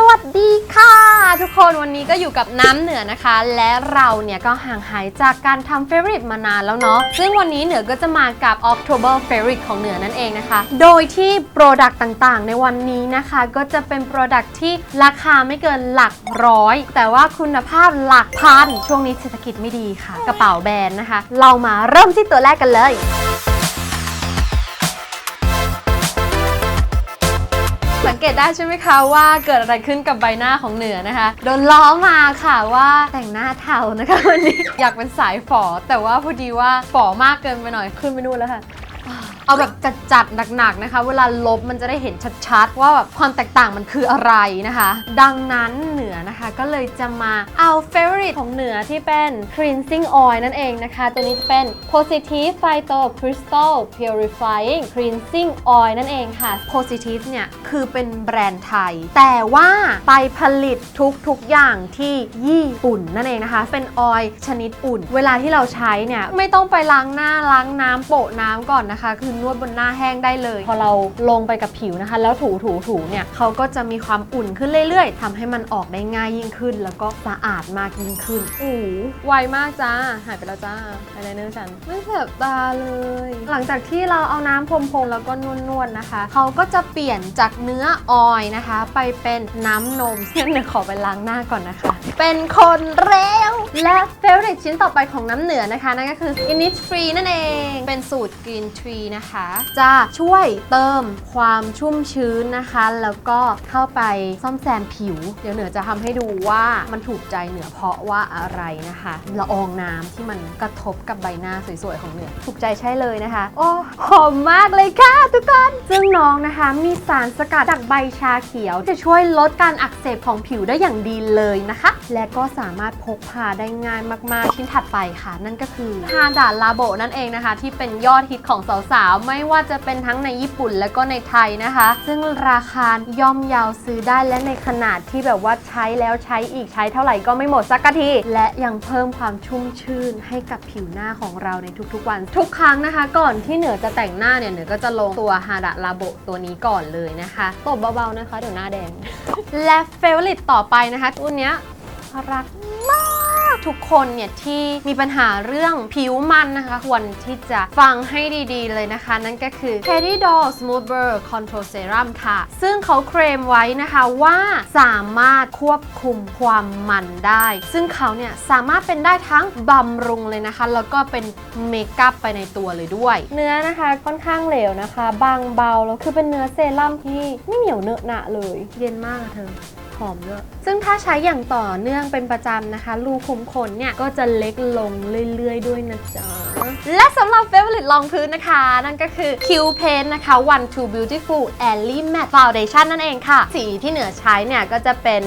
สวัสดีค่ะ ทุกคนวันนี้ก็อยู่กับน้ำเหนือนะคะ และเราเนี่ยก็ห่างหายจากการทำเฟ v o r i t มานานแล้วเนาะซึ่งวันนี้เหนือก็จะมากับ October Favorite ของเหนือนั่นเองนะคะ โดยที่ Product ต่างๆ ในวันนี้นะคะ ก็จะเป็น Product ที่ราคาไม่เกินหลักร้อย แต่ว่าคุณภาพหลักพันช่วงนี้เศรษฐกิจไม่ดีค่ะ กระเป๋าแบรนด์นะคะ เรามาเริ่มที่ตัวแรกกันเลย สังเกตได้ใช่ไหมคะว่าเกิดอะไรขึ้นกับใบหน้าของเหนือนะคะ โดนล้อมาค่ะว่าแต่งหน้าเทานะคะวันนี้ อยากเป็นสายฝอแต่ว่าพอดีว่าฝอมากเกินไปหน่อยขึ้นไปนู่นแล้วค่ะ เอาแบบจัดๆหนักๆนะคะ เวลาลบมันจะได้เห็นชัดๆ ว่าแบบความแตกต่างมันคืออะไรนะคะ ดังนั้นเหนือนะคะก็เลยจะมาเอา favorite ของเหนือที่เป็น cleansing oil นั่นเองนะคะ ตัวนี้จะเป็น positive phyto crystal purifying cleansing oil นั่นเองค่ะ positive เนี่ยคือเป็นแบรนด์ไทย แต่ว่าไปผลิตทุกๆอย่างที่ญี่ปุ่นนั่นเองนะคะ เป็นออยล์ชนิดอุ่น เวลาที่เราใช้เนี่ยไม่ต้องไปล้างหน้าล้างน้ำโปะน้ำก่อนนะคะ คือนวดบนหน้าแห้งได้เลย พอเราลงไปกับผิวนะคะ แล้วถูถูถูเนี่ยเขาก็จะมีความอุ่นขึ้นเรื่อย ๆทำให้มันออกได้ง่ายยิ่งขึ้น แล้วก็สะอาดมากยิ่งขึ้นโอ้โหไวมากจ้าหายไปแล้วจ้าไอไลเนอร์ฉันไม่แสบตาเลย หลังจากที่เราเอาน้ำพรมๆแล้วก็นวดๆนะคะเขาก็จะเปลี่ยนจากเนื้อออยล์นะคะ ไปเป็นน้ำนมซึ่งเดี๋ยวขอไปล้างหน้าก่อนนะคะเป็นคนเร็ว และเฟเวอร์ชิ้นต่อไปของน้ำเหนือนะคะ นั่นก็คือ Innisfree นั่นเอง เป็นสูตร Green Tree นะคะ จะช่วยเติมความชุ่มชื้นนะคะ แล้วก็เข้าไปซ่อมแซมผิว เดี๋ยวเหนือจะทำให้ดูว่ามันถูกใจเหนือเพราะว่าอะไรนะคะ ละอองน้ำที่มันกระทบกับใบหน้าสวยๆของเหนือ ถูกใจใช่เลยนะคะ โอ้หอมมากเลยค่ะทุกคน ซึ่งน้องนะคะมีสารสกัดจากใบชาเขียว จะช่วยลดการอักเสบของผิวได้อย่างดีเลยนะคะและก็สามารถพกพาได้ง่ายมาก ๆ ชิ้นถัดไปค่ะ นั่นก็คือฮาดาลาโบนั่นเองนะคะ ที่เป็นยอดฮิตของสาว ๆ ไม่ว่าจะเป็นทั้งในญี่ปุ่นและก็ในไทยนะคะ ซึ่งราคาย่อมเยาวซื้อได้และในขนาดที่แบบว่าใช้แล้วใช้อีกใช้เท่าไหร่ก็ไม่หมดสักทีและยังเพิ่มความชุ่มชื่นให้กับผิวหน้าของเราในทุก ๆ วัน ทุกครั้งนะคะ ก่อนที่เหนือจะแต่งหน้าเนี่ยเหนือก็จะลงตัวฮาดะลาโบตัวนี้ก่อนเลยนะคะตบเบาๆนะคะเดี๋ยวหน้าแดง และเฟเวอริตต่อไปนะคะตัวเนี้ย รักมาก ทุกคนเนี่ยที่มีปัญหาเรื่องผิวมันนะคะ ควรที่จะฟังให้ดีๆเลยนะคะ นั่นก็คือ c a d y d o Smooth Blur Control Serum ค่ะ ซึ่งเขาเคลมไว้นะคะว่าสามารถควบคุมความมันได้ ซึ่งเขาเนี่ยสามารถเป็นได้ทั้งบำรุงเลยนะคะ แล้วก็เป็นเมคอัพไปในตัวเลยด้วย เนื้อนะคะค่อนข้างเหลวนะคะ บางเบาแล้วคือเป็นเนื้อเซรั่มที่ไม่เหนียวเนอะหนะเลย เย็นมากอะเธอ หอมด้วย ซึ่งถ้าใช้อย่างต่อเนื่องเป็นประจำนะคะ รูขุมขนเนี่ยก็จะเล็กลงเรื่อย ๆ ด้วยนะจ๊ะ และสำหรับเฟเวอร์ลิตรองพื้นนะคะ นั่นก็คือ Q Paint นะคะ One Two Beautiful Airy Matte Foundation นั่นเองค่ะ สีที่เหนือใช้เนี่ยก็จะเป็น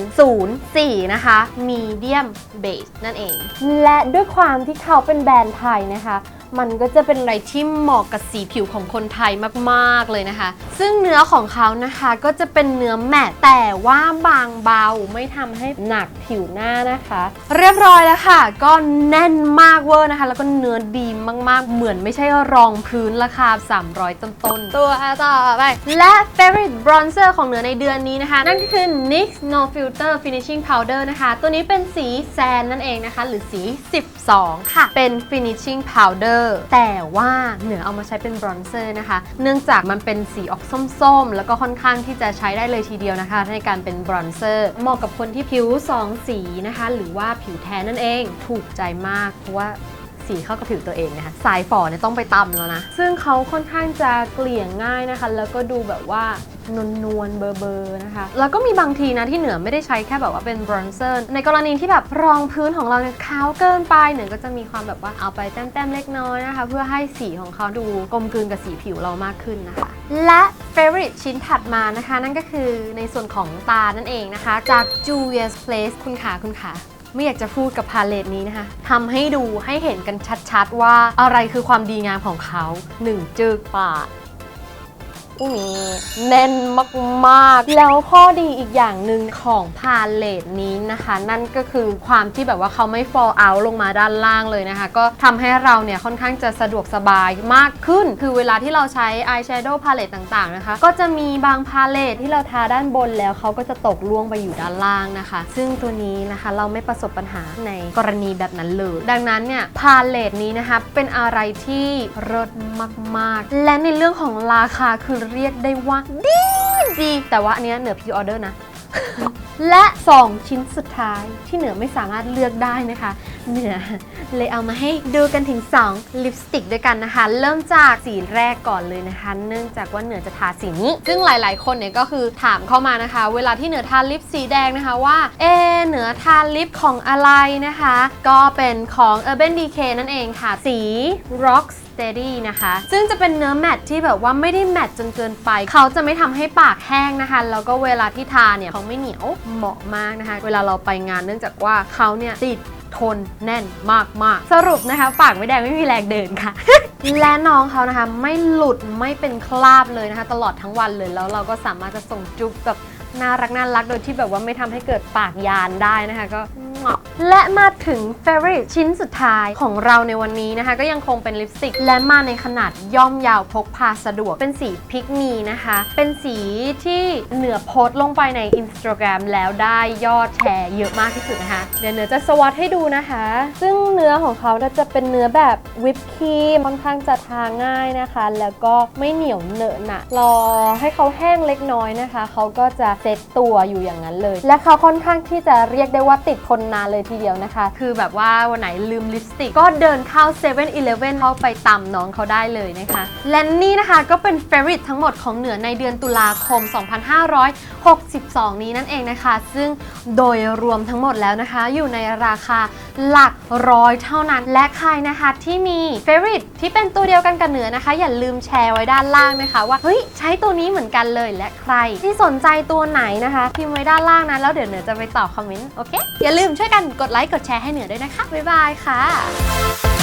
04 นะคะ Medium Beige นั่นเอง และด้วยความที่เขาเป็นแบรนด์ไทยนะคะ มันก็จะเป็นอะไรที่เหมาะกับสีผิวของคนไทยมากๆเลยนะคะ ซึ่งเนื้อของเขานะคะก็จะเป็นเนื้อแมตต์แต่ว่าบางเบาไม่ทำให้หนักผิวหน้านะคะ เรียบร้อยแล้วค่ะ ก็แน่นมากเวอร์นะคะ แล้วก็เนื้อดีมากๆ เหมือนไม่ใช่รองพื้นราคา 300 ต้นๆ ตัวต่อไป และ favorite bronzer ของเนื้อในเดือนนี้นะคะ นั่นก็คือ NYX No Filter Finishing Powder นะคะ ตัวนี้เป็นสีแซนนั่นเองนะคะ หรือสี 12 ค่ะ เป็น finishing powder แต่ว่าเหนือเอามาใช้เป็นบรอนเซอร์นะคะ เนื่องจากมันเป็นสีออกส้มๆ แล้วก็ค่อนข้างที่จะใช้ได้เลยทีเดียวนะคะ ในการเป็นบรอนเซอร์ เหมาะกับคนที่ผิว 2 สีนะคะ หรือว่าผิวแทนนั่นเอง ถูกใจมากเพราะว่า สีเข้ากับผิวตัวเองนะคะสายฝ่อเนี่ยต้องไปตำแล้วนะ ซึ่งเขาค่อนข้างจะเกลี่ยง่ายนะคะ แล้วก็ดูแบบว่านวลนวลเบอร์เบอร์นะคะ แล้วก็มีบางทีนะที่เหนือไม่ได้ใช้แค่แบบว่าเป็นบรอนเซอร์ ในกรณีที่แบบรองพื้นของเราเนี่ยขาวเกินไปเหนือก็จะมีความแบบว่าเอาไปแต้มๆเล็กน้อยนะคะ เพื่อให้สีของเขาดูกลมกลืนกับสีผิวเรามากขึ้นนะคะ และ favorite ชิ้นถัดมานะคะ นั่นก็คือในส่วนของตานั่นเองนะคะ จาก Julia's Place คุณขาคุณขา ไม่อยากจะพูดกับพาเลตนี้นะคะทำให้ดูให้เห็นกันชัดๆว่าอะไรคือความดีงามของเขา 1 จึกปาด นี่แน่นมากๆ แล้วข้อดีอีกอย่างหนึ่งของพาเลตนี้นะคะ นั่นก็คือความที่แบบว่าเขาไม่ fall out ลงมาด้านล่างเลยนะคะ ก็ทำให้เราเนี่ยค่อนข้างจะสะดวกสบายมากขึ้น คือเวลาที่เราใช้ eyeshadow palette ต่างๆนะคะ ก็จะมีบางพาเลตที่เราทาด้านบนแล้วเขาก็จะตกล่วงไปอยู่ด้านล่างนะคะ ซึ่งตัวนี้นะคะเราไม่ประสบปัญหาในกรณีแบบนั้นเลย ดังนั้นเนี่ยพาเลตนี้นะคะเป็นอะไรที่เลิศมากๆ และในเรื่องของราคาคือเรียกได้ว่าดีดี แต่ว่าอันเนี้ยเหนือพิออเดอร์นะ และ 2 ชิ้นสุดท้ายที่เหนือไม่สามารถเลือกได้นะคะ เหนือ เลยเอามาให้ดูกันถึง 2 ลิปสติกด้วยกันนะคะ เริ่มจากสีแรกก่อนเลยนะคะ เนื่องจากว่าเหนือจะทาสีนี้ ซึ่งหลายๆ คนเนี่ยก็คือถามเข้ามานะคะ เวลาที่เหนือทาลิปสีแดงนะคะว่า เอเหนือทาลิปของอะไรนะคะ ก็เป็นของ Urban Decay นั่นเองค่ะ สี Rock Steady นะคะ ซึ่งจะเป็นเนื้อแมตที่แบบว่าไม่ได้แมตจนเกินไป เขาจะไม่ทำให้ปากแห้งนะคะ แล้วก็เวลาที่ทาเนี่ยเขาไม่เหนียวเหมาะมากนะคะ เวลาเราไปงานเนื่องจากว่าเขาเนี่ยติด ทนแน่นมากๆ สรุปนะคะปากไม่แดงไม่มีแรงเดินค่ะ และน้องเขานะคะ ไม่หลุดไม่เป็นคราบเลยนะคะ ตลอดทั้งวันเลยแล้วเราก็สามารถจะส่งจุ๊บแบบ น่ารักน่ารักโดยที่แบบว่าไม่ทำให้เกิดปากยานได้นะคะก็และมาถึง favorite ชิ้นสุดท้ายของเราในวันนี้นะคะ ก็ยังคงเป็นลิปสติก และมาในขนาดย่อมยาวพกพาสะดวกเป็นสีพิกมีนะคะ เป็นสีที่เหนือโพสต์ลงไปใน Instagram แล้วได้ยอดแชร์เยอะมากที่สุดนะคะ เดี๋ยวเนือจะสวอตให้ดูนะคะ ซึ่งเนื้อของเขาจะเป็นเนื้อแบบวิปครีมค่อนข้างจะทาง่ายนะคะ แล้วก็ไม่เหนียวเหนอะหนะรอให้เขาแห้งเล็กน้อยนะคะเขาก็จะเซตตัวอยู่อย่างนั้นเลย และเขาค่อนข้างที่จะเรียกได้ว่าติดทนนานเลยทีเดียวนะคะ คือแบบว่าวันไหนลืมลิปสติก ก็เดินเข้า7 e เ e ่ e เข้าไปตามน้องเขาได้เลยนะคะ และนี่นะคะก็เป็นเฟร i ทั้งหมดของเหนือในเดือนตุลาคม 2562 นี้นั่นเองนะคะ ซึ่งโดยรวมทั้งหมดแล้วนะคะ อยู่ในราคาหลักร้อยเท่านั้น และใครนะคะที่มีเฟร i ที่เป็นตัวเดียวกันกับเหนือนะคะ อย่าลืมแชร์ไว้ด้านล่างนะคะ ว่าเฮ้ยใช้ตัวนี้เหมือนกันเลยและใครที่สนใจตัวไหนนะคะพิมพ์ไว้ด้านล่างนะแล้วเดี๋ยวเหนือจะไปตอบคอมเมนต์โอเคอย่าลืมช่วยกันกดไลค์กดแชร์ให้เหนือด้วยนะคะบ๊ายบายค่ะ